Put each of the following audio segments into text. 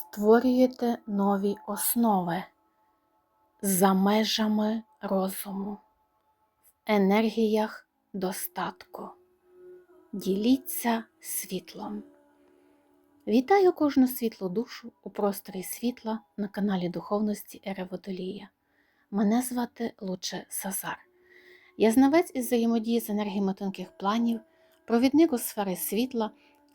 створюєте нові основи за межами розуму, в енергіях достатку. Діліться світлом. Вітаю кожну світлу душу у просторі світла на каналі Духовності Ери Водолія. Мене звати Луче Сазар. Я знавець із взаємодії з енергіями тонких планів, провідник у сфери світла,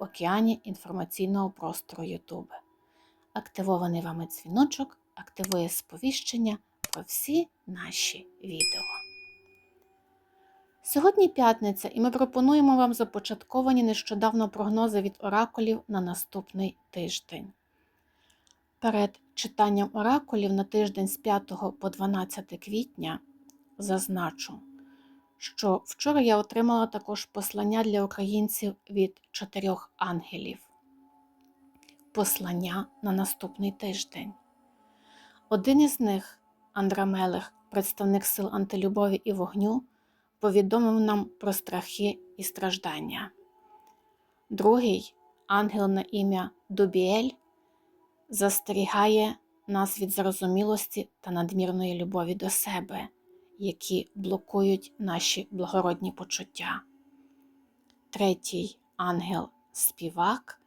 в океані інформаційного простору YouTube. Активований вами дзвіночок активує сповіщення про всі наші відео. Сьогодні п'ятниця, і ми пропонуємо вам започатковані нещодавно прогнози від оракулів на наступний тиждень. Перед читанням оракулів на тиждень з 5 по 12 квітня зазначу, що вчора я отримала також послання для українців від чотирьох ангелів. Послання на наступний тиждень. Один із них, Андрамелех, представник сил антилюбові і вогню, повідомив нам про страхи і страждання. Другий ангел на ім'я Дубіель застерігає нас від зарозумілості та надмірної любові до себе, які блокують наші благородні почуття. Третій ангел співак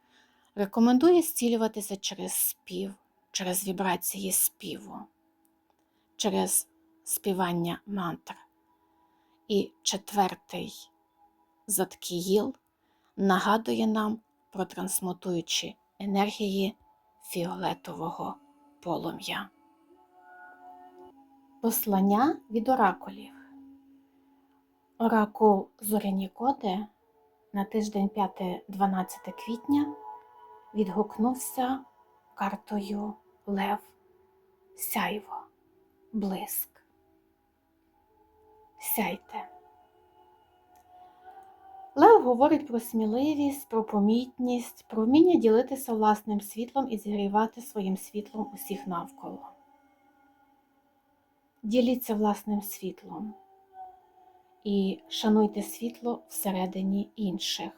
рекомендує зцілюватися через спів, через вібрації співу, через співання мантр. І четвертий Заткіїл нагадує нам про трансмутуючі енергії фіолетового полум'я. Послання від оракулів. Оракул Зоряні Коди на тиждень 5-12 квітня відгукнувся картою Лев, Сяйво, Блиск. Сяйте. Лев говорить про сміливість, про помітність, про вміння ділитися власним світлом і зігрівати своїм світлом усіх навколо. Діліться власним світлом і шануйте світло всередині інших.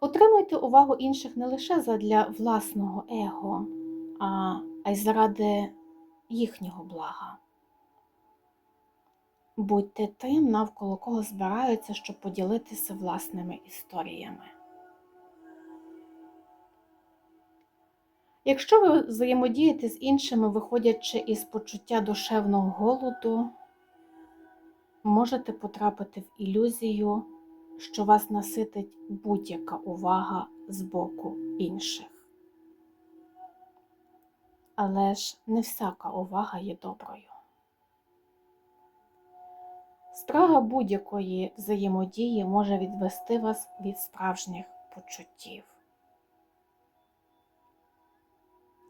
Отримуйте увагу інших не лише задля власного его, а й заради їхнього блага. Будьте тим, навколо кого збираються, щоб поділитися власними історіями. Якщо ви взаємодієте з іншими, виходячи із почуття душевного голоду, можете потрапити в ілюзію, що вас наситить будь-яка увага з боку інших. Але ж не всяка увага є доброю. Страга будь-якої взаємодії може відвести вас від справжніх почуттів.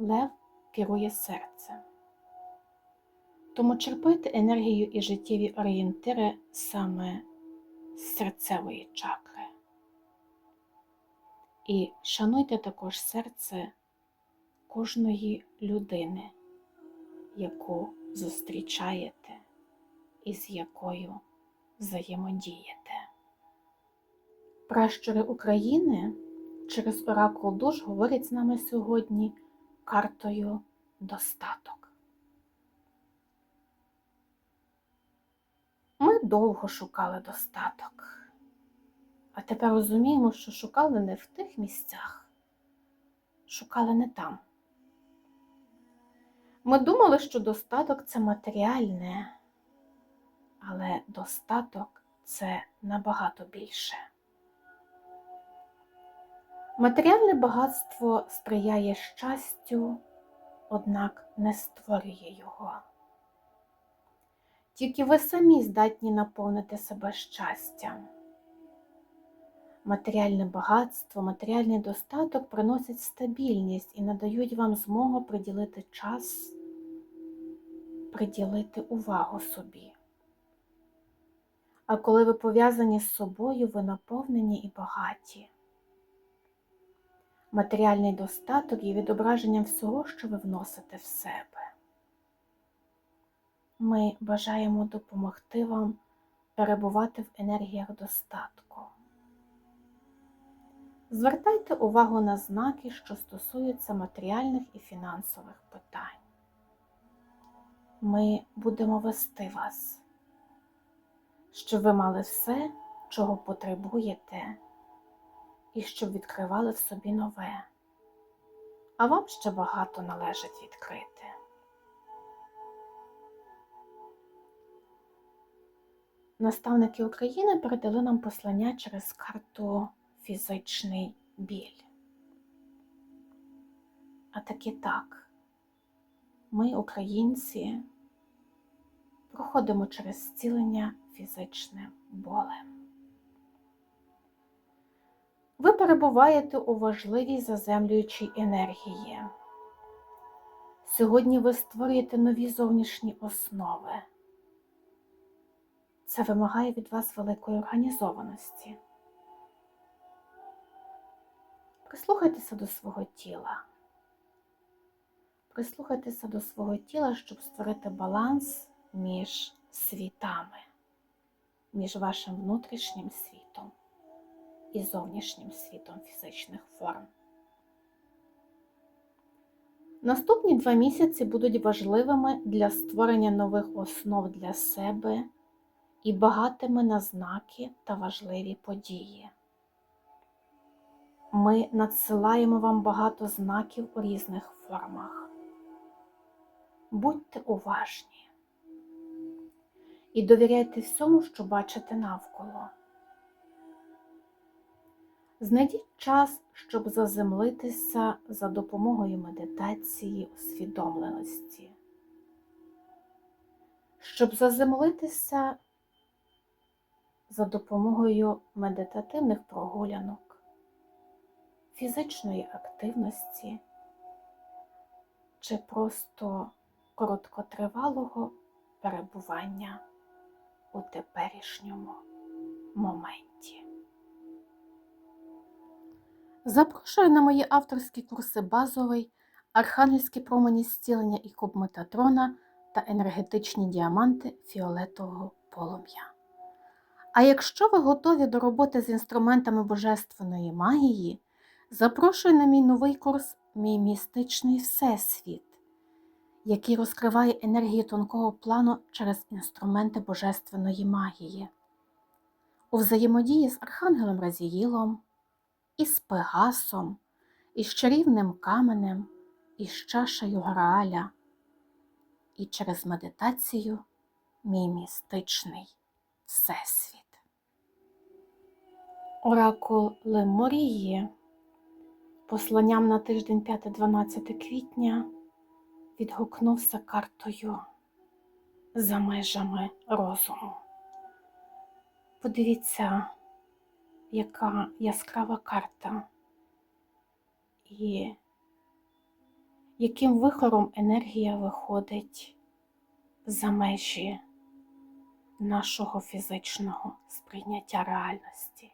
Лев керує серцем. Тому черпайте енергію і життєві орієнтири саме з серцевої чакри. І шануйте також серце кожної людини, яку зустрічаєте і з якою взаємодієте. Пращури України через оракул душ говорять з нами сьогодні картою достаток. Ми довго шукали достаток, а тепер розуміємо, що шукали не в тих місцях, шукали не там. Ми думали, що достаток це матеріальне, але достаток це набагато більше. Матеріальне багатство сприяє щастю, однак не створює його. Тільки ви самі здатні наповнити себе щастям. Матеріальне багатство, матеріальний достаток приносять стабільність і надають вам змогу приділити час, приділити увагу собі. А коли ви пов'язані з собою, ви наповнені і багаті. Матеріальний достаток є відображенням всього, що ви вносите в себе. Ми бажаємо допомогти вам перебувати в енергіях достатку. Звертайте увагу на знаки, що стосуються матеріальних і фінансових питань. Ми будемо вести вас, щоб ви мали все, чого потребуєте, і щоб відкривали в собі нове, а вам ще багато належить відкрити. Наставники України передали нам послання через карту фізичний біль. А таки так, ми, українці, проходимо через зцілення фізичним болем. Ви перебуваєте у важливій заземлюючій енергії. Сьогодні ви створюєте нові зовнішні основи. Це вимагає від вас великої організованості. Прислухайтеся до свого тіла. Прислухайтеся до свого тіла, щоб створити баланс між світами, між вашим внутрішнім світом і зовнішнім світом фізичних форм. Наступні два місяці будуть важливими для створення нових основ для себе і багатими на знаки та важливі події. Ми надсилаємо вам багато знаків у різних формах. Будьте уважні і довіряйте всьому, що бачите навколо. Знайдіть час, щоб заземлитися за допомогою медитації усвідомленості, щоб заземлитися за допомогою медитативних прогулянок, фізичної активності чи просто короткотривалого перебування у теперішньому моменті. Запрошую на мої авторські курси базовий, архангельські промені зцілення і куб Метатрона та енергетичні діаманти фіолетового полум'я. А якщо ви готові до роботи з інструментами божественної магії, запрошую на мій новий курс Мій містичний Всесвіт, який розкриває енергію тонкого плану через інструменти божественної магії. У взаємодії з Архангелом Разіїлом, із Пегасом, із чарівним каменем, із чашею Грааля, і через медитацію мій містичний Всесвіт. Оракул Леморії посланням на тиждень 5-12 квітня відгукнувся картою за межами розуму. Подивіться, яка яскрава карта і яким вихором енергія виходить за межі нашого фізичного сприйняття реальності.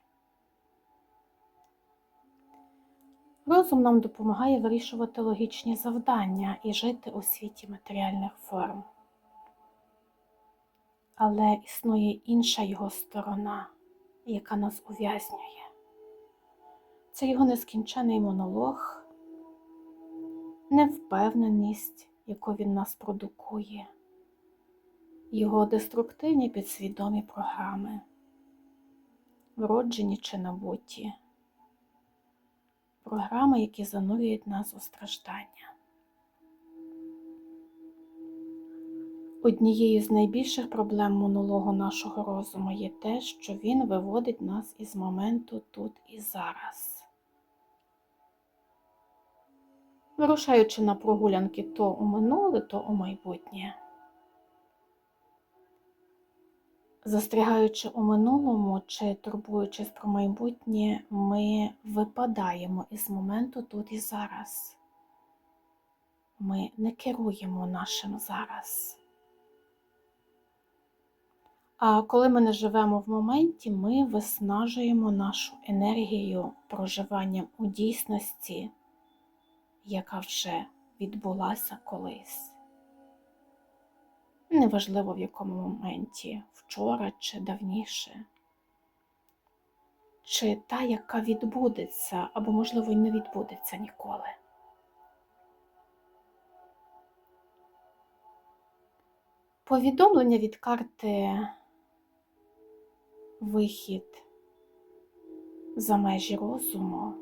Розум нам допомагає вирішувати логічні завдання і жити у світі матеріальних форм. Але існує інша його сторона, яка нас ув'язнює. Це його нескінчений монолог, невпевненість, яку він нас продукує, його деструктивні підсвідомі програми, вроджені чи набуті програми, які занурюють нас у страждання. Однією з найбільших проблем монологу нашого розуму є те, що він виводить нас із моменту тут і зараз. Вирушаючи на прогулянки то у минуле, то у майбутнє. Застрягаючи у минулому чи турбуючись про майбутнє, ми випадаємо із моменту тут і зараз. Ми не керуємо нашим зараз. А коли ми не живемо в моменті, ми виснажуємо нашу енергію проживанням у дійсності, яка вже відбулася колись. Неважливо в якому моменті, вчора чи давніше, чи та, яка відбудеться, або, можливо, й не відбудеться ніколи. Повідомлення від карти вихід за межі розуму.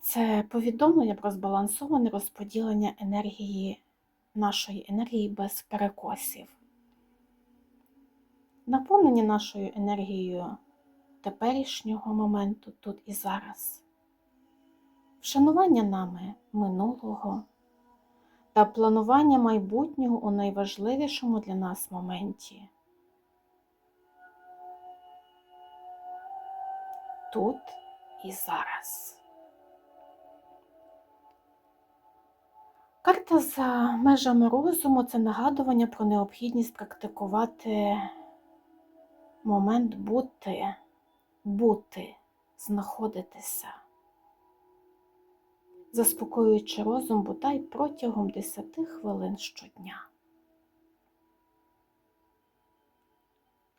Це повідомлення про збалансоване розподілення енергії, нашої енергії без перекосів. Наповнення нашою енергією теперішнього моменту тут і зараз, вшанування нами минулого та планування майбутнього у найважливішому для нас моменті. Тут і зараз. Карта за межами розуму це нагадування про необхідність практикувати момент бути, бути, знаходитися, заспокоюючи розум бодай протягом 10 хвилин щодня.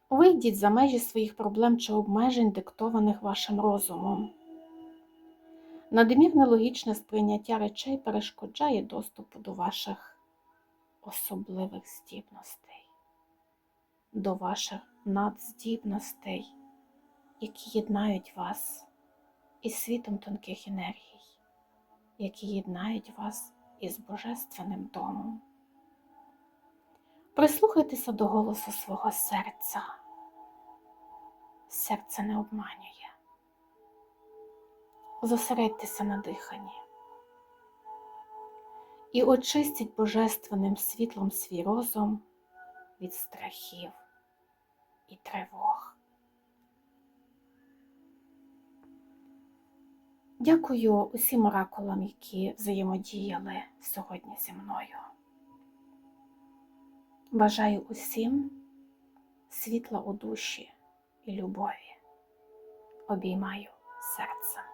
Вийдіть за межі своїх проблем чи обмежень, диктованих вашим розумом. Надмірне логічне сприйняття речей перешкоджає доступу до ваших особливих здібностей, до ваших надздібностей, які єднають вас із світом тонких енергій, які єднають вас із Божественним домом. Прислухайтеся до голосу свого серця. Серце не обманює. Зосередьтеся на диханні і очистіть божественним світлом свій розум від страхів і тривог. Дякую усім оракулам, які взаємодіяли сьогодні зі мною. Бажаю усім світла у душі і любові. Обіймаю серцем.